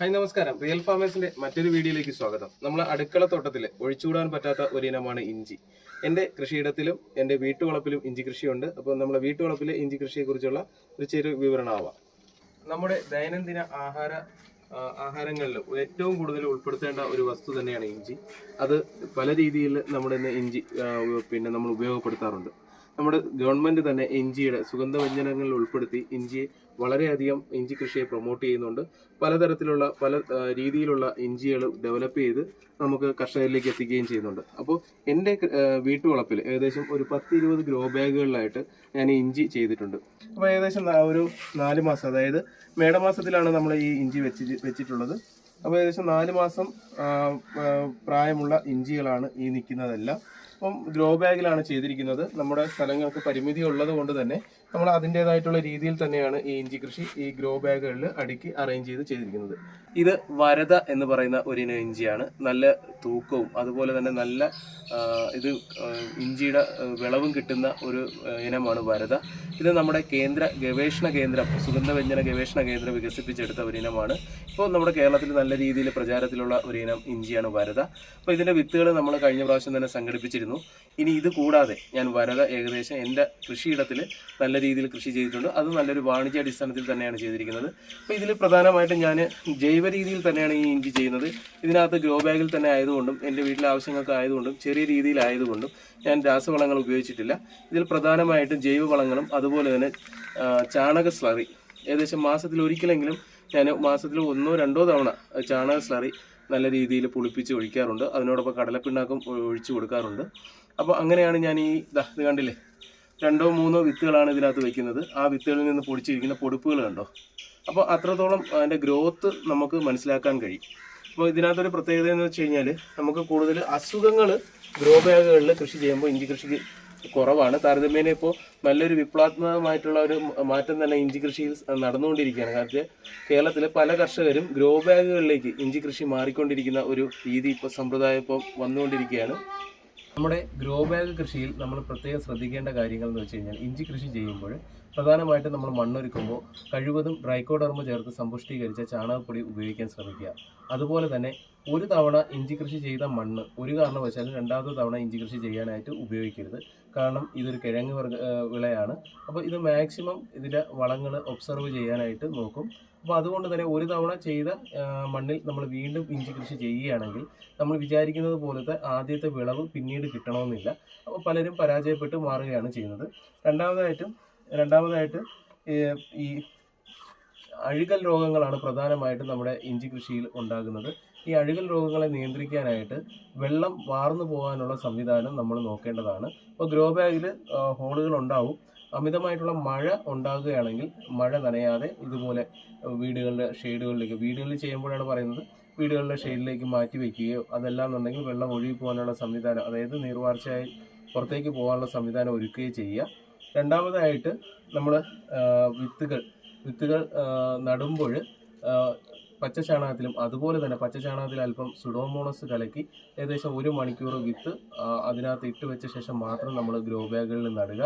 Hi നമസ്കാരം. Real ഫാമേഴ്സിന്റെ മറ്റൊരു വീഡിയോയിലേക്ക് സ്വാഗതം. നമ്മൾ അടുക്കള തോട്ടത്തിലെ ഒഴിച്ചുകൂടാൻ പറ്റാത്ത ഒരു ഇനമാണ് ഇഞ്ചി. എന്റെ കൃഷിയിടത്തിലും എന്റെ വീട്ടുവളപ്പിലും ഇഞ്ചി കൃഷിയുണ്ട്. അപ്പോൾ നമ്മുടെ വീട്ടുവളപ്പിലെ ഇഞ്ചി കൃഷിയെക്കുറിച്ചുള്ള ഒരു ചെറു വിവരണമാവാം. നമ്മുടെ ദൈനംദിന ആഹാര ആഹാരങ്ങളിൽ ഏറ്റവും കൂടുതൽ ഉൾപ്പെടുത്തേണ്ട ഒരു വസ്തു തന്നെയാണ് ഇഞ്ചി. അത് പല രീതിയിൽ നമ്മുടെ ഇഞ്ചി പിന്നെ നമ്മൾ ഉപയോഗപ്പെടുത്താറുണ്ട്. നമ്മുടെ ഗവൺമെന്റ് തന്നെ ഇഞ്ചിയുടെ സുഗന്ധവ്യഞ്ജനങ്ങളിൽ ഉൾപ്പെടുത്തി ഇഞ്ചിയെ വളരെയധികം ഇഞ്ചി കൃഷിയെ പ്രൊമോട്ട് ചെയ്യുന്നുണ്ട്. പലതരത്തിലുള്ള പല രീതിയിലുള്ള ഇഞ്ചികൾ ഡെവലപ്പ് ചെയ്ത് നമുക്ക് കർഷകരിലേക്ക് എത്തിക്കുകയും ചെയ്യുന്നുണ്ട്. അപ്പോൾ എന്റെ വീട്ടുവളപ്പിൽ ഏകദേശം ഒരു പത്ത് ഇരുപത് ഗ്രോ ബാഗുകളിലായിട്ട് ഞാൻ ഇഞ്ചി ചെയ്തിട്ടുണ്ട്. അപ്പോൾ ഏകദേശം ഒരു നാല് മാസം അതായത് മേടമാസത്തിലാണ് നമ്മൾ ഈ ഇഞ്ചി വെച്ച് വെച്ചിട്ടുള്ളത്. അപ്പോൾ ഏകദേശം നാല് മാസം പ്രായമുള്ള ഇഞ്ചികളാണ് ഈ നിൽക്കുന്നതെല്ലാം. അപ്പം ഗ്രോ ബാഗിലാണ് ചെയ്തിരിക്കുന്നത്. നമ്മുടെ സ്ഥലങ്ങൾക്ക് പരിമിതി ഉള്ളത് കൊണ്ട് തന്നെ നമ്മൾ അതിന്റെതായിട്ടുള്ള രീതിയിൽ തന്നെയാണ് ഈ ഇഞ്ചി കൃഷി ഈ ഗ്രോ ബാഗുകളിൽ അടുക്കി അറേഞ്ച് ചെയ്ത് ചെയ്തിരിക്കുന്നത്. ഇത് വരത എന്ന് പറയുന്ന ഒരു ഇനം ഇഞ്ചിയാണ്. നല്ല തൂക്കവും അതുപോലെ തന്നെ നല്ല ഇത് ഇഞ്ചിയുടെ വിളവും കിട്ടുന്ന ഒരു ഇനമാണ് വരത. ഇത് നമ്മുടെ കേന്ദ്ര ഗവേഷണ കേന്ദ്രം സുഗന്ധവ്യഞ്ജന ഗവേഷണ കേന്ദ്രം വികസിപ്പിച്ചെടുത്ത ഒരു ഇനമാണ്. ഇപ്പോൾ നമ്മുടെ കേരളത്തിൽ നല്ല രീതിയിൽ പ്രചാരത്തിലുള്ള ഒരു ഇനം ഇഞ്ചിയാണ് വരത. അപ്പോൾ ഇതിന്റെ വിത്തുകൾ നമ്മൾ കഴിഞ്ഞ പ്രാവശ്യം തന്നെ സംഘടിപ്പിച്ചിരുന്നു. ഇനി ഇത് കൂടാതെ ഞാൻ വരത ഏകദേശം എന്റെ കൃഷിയിടത്തിൽ നല്ല രീതിയിൽ കൃഷി ചെയ്തിട്ടുണ്ട്. അത് നല്ലൊരു വാണിജ്യ അടിസ്ഥാനത്തിൽ തന്നെയാണ് ചെയ്തിരിക്കുന്നത്. അപ്പോൾ ഇതിൽ പ്രധാനമായിട്ടും ഞാൻ ജൈവ രീതിയിൽ തന്നെയാണ് ഈ ഇഞ്ചി ചെയ്യുന്നത്. ഇതിനകത്ത് ഗ്രോ ബാഗിൽ തന്നെ ആയതുകൊണ്ടും എന്റെ വീട്ടിലെ ആവശ്യങ്ങൾക്ക് ആയതുകൊണ്ടും ചെറിയ രീതിയിലായതുകൊണ്ടും ഞാൻ രാസവളങ്ങൾ ഉപയോഗിച്ചിട്ടില്ല. ഇതിൽ പ്രധാനമായിട്ടും ജൈവവളങ്ങളും അതുപോലെ തന്നെ ചാണക സ്ലറി. ഏകദേശം മാസത്തിൽ ഒരിക്കലെങ്കിലും ഞാൻ മാസത്തിൽ ഒന്നോ രണ്ടോ തവണ ചാണക സ്ലറി നല്ല രീതിയിൽ പുളിപ്പിച്ച് ഒഴിക്കാറുണ്ട്. അതിനോടൊപ്പം കടലപ്പിണ്ണാക്കും ഒഴിച്ചു കൊടുക്കാറുണ്ട്. അപ്പോൾ അങ്ങനെയാണ് ഞാൻ ഈ ഇത് കണ്ടില്ലേ? രണ്ടോ മൂന്നോ വിത്തുകളാണ് ഇതിനകത്ത് വെക്കുന്നത്. ആ വിത്തുകളിൽ നിന്ന് പൊടിച്ചിരിക്കുന്ന പൊടിപ്പുകൾ കണ്ടോ? അപ്പോൾ അത്രത്തോളം അതിന്റെ ഗ്രോത്ത് നമുക്ക് മനസ്സിലാക്കാൻ കഴിയും. അപ്പോൾ ഇതിനകത്തൊരു പ്രത്യേകത എന്ന് വെച്ച് കഴിഞ്ഞാൽ നമുക്ക് കൂടുതൽ അസുഖങ്ങൾ ഗ്രോ ബാഗുകളിൽ കൃഷി ചെയ്യുമ്പോൾ ഇഞ്ചി കൃഷിക്ക് കുറവാണ്. താരതമ്യേന ഇപ്പോൾ നല്ലൊരു വിപ്ലവാത്മകമായിട്ടുള്ള ഒരു മാറ്റം തന്നെ ഇഞ്ചി കൃഷിയിൽ നടന്നുകൊണ്ടിരിക്കുകയാണ്. കാരണം കേരളത്തിലെ പല കർഷകരും ഗ്രോ ബാഗുകളിലേക്ക് ഇഞ്ചി കൃഷി മാറിക്കൊണ്ടിരിക്കുന്ന ഒരു രീതി ഇപ്പോൾ സമ്പ്രദായം ഇപ്പോൾ വന്നുകൊണ്ടിരിക്കുകയാണ്. നമ്മുടെ ഗ്രോ ബാഗ് കൃഷിയിൽ നമ്മൾ പ്രത്യേകം ശ്രദ്ധിക്കേണ്ട കാര്യങ്ങൾ എന്ന് വെച്ച് കഴിഞ്ഞാൽ ഇഞ്ചി കൃഷി ചെയ്യുമ്പോൾ പ്രധാനമായിട്ടും നമ്മൾ മണ്ണൊരുക്കുമ്പോൾ കഴിവതും ഡ്രൈക്കോഡർമ ചേർത്ത് സമ്പുഷ്ടീകരിച്ച ചാണകപ്പൊടി ഉപയോഗിക്കാൻ ശ്രമിക്കുക. അതുപോലെ തന്നെ ഒരു തവണ ഇഞ്ചി കൃഷി ചെയ്ത മണ്ണ് ഒരു കാരണവശാലും രണ്ടാമത്തെ തവണ ഇഞ്ചി കൃഷി ചെയ്യാനായിട്ട് ഉപയോഗിക്കരുത്. കാരണം ഇതൊരു കിഴങ്ങ് വർഗ വിളയാണ്. അപ്പോൾ ഇത് മാക്സിമം ഇതിന്റെ വളങ്ങൾ ഒബ്സർവ് ചെയ്യാനായിട്ട് നോക്കും. അപ്പോൾ അതുകൊണ്ട് തന്നെ ഒരു തവണ ചെയ്ത മണ്ണിൽ നമ്മൾ വീണ്ടും ഇഞ്ചി കൃഷി ചെയ്യുകയാണെങ്കിൽ നമ്മൾ വിചാരിക്കുന്നത് പോലത്തെ ആദ്യത്തെ വിളവ് പിന്നീട് കിട്ടണമെന്നില്ല. അപ്പോൾ പലരും പരാജയപ്പെട്ട് മാറുകയാണ് ചെയ്യുന്നത്. രണ്ടാമതായിട്ടും രണ്ടാമതായിട്ട് ഈ അഴുകൽ രോഗങ്ങളാണ് പ്രധാനമായിട്ടും നമ്മുടെ ഇഞ്ചി കൃഷിയിൽ ഉണ്ടാകുന്നത്. ഈ അഴുകൽ രോഗങ്ങളെ നിയന്ത്രിക്കാനായിട്ട് വെള്ളം വാർന്നു പോകാനുള്ള സംവിധാനം നമ്മൾ നോക്കേണ്ടതാണ്. ഇപ്പോൾ ഗ്രോ ബാഗിൽ ഹോളുകൾ ഉണ്ടാവും. അമിതമായിട്ടുള്ള മഴ ഉണ്ടാകുകയാണെങ്കിൽ മഴ നനയാതെ ഇതുപോലെ വീടുകളുടെ ഷെയ്ഡുകളിലേക്ക് വീടുകളിൽ ചെയ്യുമ്പോഴാണ് പറയുന്നത് വീടുകളുടെ ഷെയ്ഡിലേക്ക് മാറ്റി വയ്ക്കുകയോ അതല്ല എന്നുണ്ടെങ്കിൽ വെള്ളം ഒഴുകി പോകാനുള്ള സംവിധാനം അതായത് നീർവാർച്ചയായി പുറത്തേക്ക് പോകാനുള്ള സംവിധാനം ഒരുക്കുകയോ ചെയ്യുക. രണ്ടാമതായിട്ട് നമ്മൾ വിത്തുകൾ വിത്തുകൾ നടുമ്പോൾ പച്ച ചാണകത്തിലും അതുപോലെ തന്നെ പച്ച ചാണകത്തിൽ അല്പം സുഡോമോണസ് കലക്കി ഏകദേശം ഒരു മണിക്കൂർ വിത്ത് അതിനകത്ത് ഇട്ട് വെച്ച ശേഷം മാത്രം നമ്മൾ ഗ്രോ ബാഗുകളിൽ നടുക.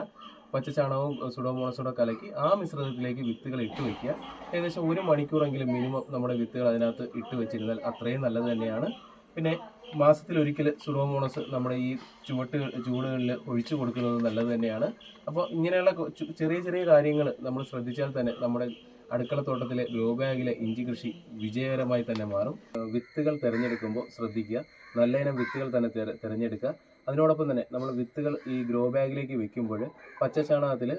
പച്ച ചാണകവും സുഡോമോണസോടെ കലക്കി ആ മിശ്രിതത്തിലേക്ക് വിത്തുകൾ ഇട്ട് വയ്ക്കുക ഏകദേശം ഒരു മണിക്കൂറെങ്കിലും മിനിമം നമ്മുടെ വിത്തുകൾ അതിനകത്ത് ഇട്ട് വെച്ചിരുന്നാൽ അത്രയും നല്ലത് തന്നെയാണ്. പിന്നെ മാസത്തിൽ ഒരിക്കൽ സുഡോമോണസ് നമ്മുടെ ഈ ചുവട്ട് ചൂടുകളിൽ ഒഴിച്ചു കൊടുക്കുന്നത് നല്ലത് തന്നെയാണ്. അപ്പോൾ ഇങ്ങനെയുള്ള ചെറിയ ചെറിയ കാര്യങ്ങൾ നമ്മൾ ശ്രദ്ധിച്ചാൽ തന്നെ നമ്മുടെ അടുക്കളത്തോട്ടത്തിലെ ഗ്രോ ബാഗിലെ ഇഞ്ചി കൃഷി വിജയകരമായി തന്നെ മാറും. വിത്തുകൾ തിരഞ്ഞെടുക്കുമ്പോൾ ശ്രദ്ധിക്കുക. നല്ല ഇനം വിത്തുകൾ തന്നെ തിരഞ്ഞെടുക്കുക. അതിനോടൊപ്പം തന്നെ നമ്മൾ വിത്തുകൾ ഈ ഗ്രോ ബാഗിലേക്ക് വെക്കുമ്പോൾ പച്ച ചാണകത്തിൽ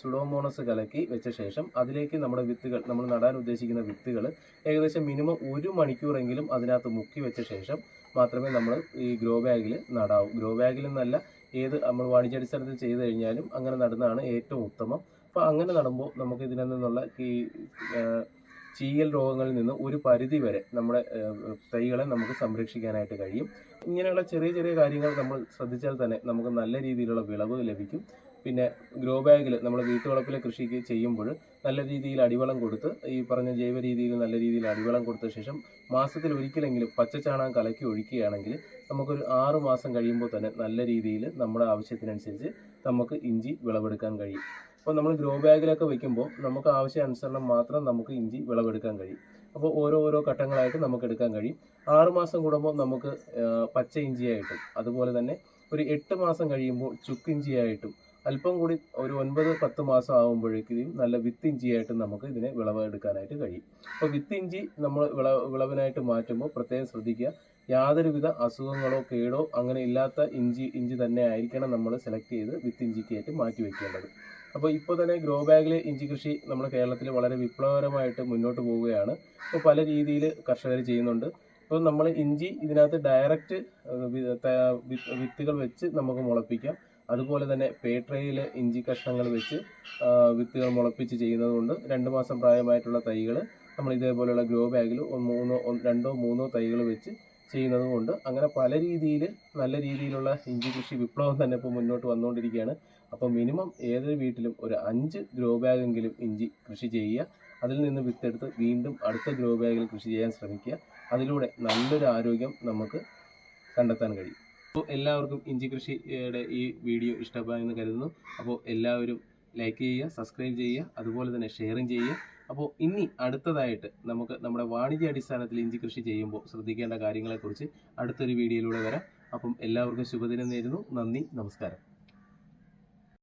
സുഡോമോണസ് കലക്കി വെച്ച ശേഷം അതിലേക്ക് നമ്മുടെ വിത്തുകൾ നമ്മൾ നടാൻ ഉദ്ദേശിക്കുന്ന വിത്തുകൾ ഏകദേശം മിനിമം ഒരു മണിക്കൂറെങ്കിലും അതിനകത്ത് മുക്കി വെച്ച ശേഷം മാത്രമേ നമ്മൾ ഈ ഗ്രോ ബാഗിൽ നടാവൂ. ഗ്രോ ബാഗിൽ നിന്നല്ല ഏത് നമ്മൾ വാണിജ്യാടിസ്ഥാനത്തിൽ ചെയ്തു കഴിഞ്ഞാലും അങ്ങനെ നടുന്നതാണ് ഏറ്റവും ഉത്തമം. അപ്പോൾ അങ്ങനെ നടുമ്പോൾ നമുക്ക് ഇതിൽ ഈ ചീയൽ രോഗങ്ങളിൽ നിന്ന് ഒരു പരിധി വരെ നമ്മുടെ തൈകളെ നമുക്ക് സംരക്ഷിക്കാനായിട്ട് കഴിയും. ഇങ്ങനെയുള്ള ചെറിയ ചെറിയ കാര്യങ്ങൾ നമ്മൾ ശ്രദ്ധിച്ചാൽ തന്നെ നമുക്ക് നല്ല രീതിയിലുള്ള വിളവ് ലഭിക്കും. പിന്നെ ഗ്രോ ബാഗിൽ നമ്മൾ വീട്ടുവളപ്പിലെ കൃഷിക്ക് ചെയ്യുമ്പോൾ നല്ല രീതിയിൽ അടിവളം കൊടുത്ത് ഈ പറഞ്ഞ ജൈവ രീതിയിൽ നല്ല രീതിയിൽ അടിവളം കൊടുത്ത ശേഷം മാസത്തിൽ ഒരിക്കലെങ്കിലും പച്ചച്ചാണകം കലക്കി ഒഴിക്കുകയാണെങ്കിൽ നമുക്കൊരു ആറ് മാസം കഴിയുമ്പോൾ തന്നെ നല്ല രീതിയിൽ നമ്മുടെ ആവശ്യത്തിനനുസരിച്ച് നമുക്ക് ഇഞ്ചി വിളവെടുക്കാൻ കഴിയും. അപ്പോൾ നമ്മൾ ഗ്രോ ബാഗിലൊക്കെ വെക്കുമ്പോൾ നമുക്ക് ആവശ്യാനുസരണം മാത്രം നമുക്ക് ഇഞ്ചി വിളവെടുക്കാൻ കഴിയും. അപ്പോൾ ഓരോ ഓരോ ഘട്ടങ്ങളായിട്ട് നമുക്ക് എടുക്കാൻ കഴിയും. ആറുമാസം കൂടുമ്പോൾ നമുക്ക് പച്ച ഇഞ്ചിയായിട്ടും അതുപോലെ തന്നെ ഒരു എട്ട് മാസം കഴിയുമ്പോൾ ചുക്കിഞ്ചിയായിട്ടും അല്പം കൂടി ഒരു ഒൻപത് പത്ത് മാസം ആകുമ്പോഴേക്കും നല്ല വിത്ത് ഇഞ്ചിയായിട്ടും നമുക്ക് ഇതിനെ വിളവെടുക്കാനായിട്ട് കഴിയും. അപ്പോൾ വിത്ത് ഇഞ്ചി നമ്മൾ വിള വിളവിനായിട്ട് മാറ്റുമ്പോൾ പ്രത്യേകം ശ്രദ്ധിക്കുക. യാതൊരുവിധ അസുഖങ്ങളോ കേടോ അങ്ങനെ ഇല്ലാത്ത ഇഞ്ചി ഇഞ്ചി തന്നെ ആയിരിക്കണം നമ്മൾ സെലക്ട് ചെയ്ത് വിത്ത് ഇഞ്ചിക്കായിട്ട് മാറ്റി വെക്കേണ്ടത്. അപ്പോൾ ഇപ്പോൾ തന്നെ ഗ്രോ ബാഗിൽ ഇഞ്ചി കൃഷി നമ്മുടെ കേരളത്തിൽ വളരെ വിപ്ലവകരമായിട്ട് മുന്നോട്ട് പോവുകയാണ്. ഇപ്പോൾ പല രീതിയിൽ കർഷകർ ചെയ്യുന്നുണ്ട്. അപ്പോൾ നമ്മൾ ഇഞ്ചി ഇതിനകത്ത് ഡയറക്റ്റ് വിത്തുകൾ വെച്ച് നമുക്ക് മുളപ്പിക്കാം. അതുപോലെ തന്നെ പേട്രയിൽ ഇഞ്ചി കഷ്ണങ്ങൾ വെച്ച് വിത്തുകൾ മുളപ്പിച്ച് ചെയ്യുന്നതുകൊണ്ട് രണ്ട് മാസം പ്രായമായിട്ടുള്ള തൈകൾ നമ്മൾ ഇതേപോലെയുള്ള ഗ്രോ ബാഗിൽ മൂന്നോ രണ്ടോ മൂന്നോ തൈകൾ വെച്ച് ചെയ്യുന്നത് കൊണ്ട് അങ്ങനെ പല രീതിയിൽ നല്ല രീതിയിലുള്ള ഇഞ്ചി കൃഷി വിപ്ലവം തന്നെ ഇപ്പോൾ മുന്നോട്ട് വന്നുകൊണ്ടിരിക്കുകയാണ്. അപ്പോൾ മിനിമം ഏതൊരു വീട്ടിലും ഒരു അഞ്ച് ഗ്രോ ബാഗെങ്കിലും ഇഞ്ചി കൃഷി ചെയ്യുക. അതിൽ നിന്ന് വിത്തെടുത്ത് വീണ്ടും അടുത്ത ഗ്രോ ബാഗിൽ കൃഷി ചെയ്യാൻ ശ്രമിക്കുക. അതിലൂടെ നല്ലൊരു ആരോഗ്യം നമുക്ക് കണ്ടെത്താൻ കഴിയും. അപ്പോൾ എല്ലാവർക്കും ഇഞ്ചി കൃഷിയുടെ ഈ വീഡിയോ ഇഷ്ടമായെന്ന് കരുതുന്നു. അപ്പോൾ എല്ലാവരും ലൈക്ക് ചെയ്യുക സബ്സ്ക്രൈബ് ചെയ്യുക അതുപോലെ തന്നെ ഷെയറും ചെയ്യുക. അപ്പോൾ ഇനി അടുത്തതായിട്ട് നമുക്ക് നമ്മുടെ വാണിജ്യ അടിസ്ഥാനത്തിൽ ഇഞ്ചി കൃഷി ചെയ്യുമ്പോൾ ശ്രദ്ധിക്കേണ്ട കാര്യങ്ങളെക്കുറിച്ച് അടുത്തൊരു വീഡിയോയിലൂടെ വരാം. അപ്പം എല്ലാവർക്കും ശുഭദിനം നേരുന്നു. നന്ദി നമസ്കാരം.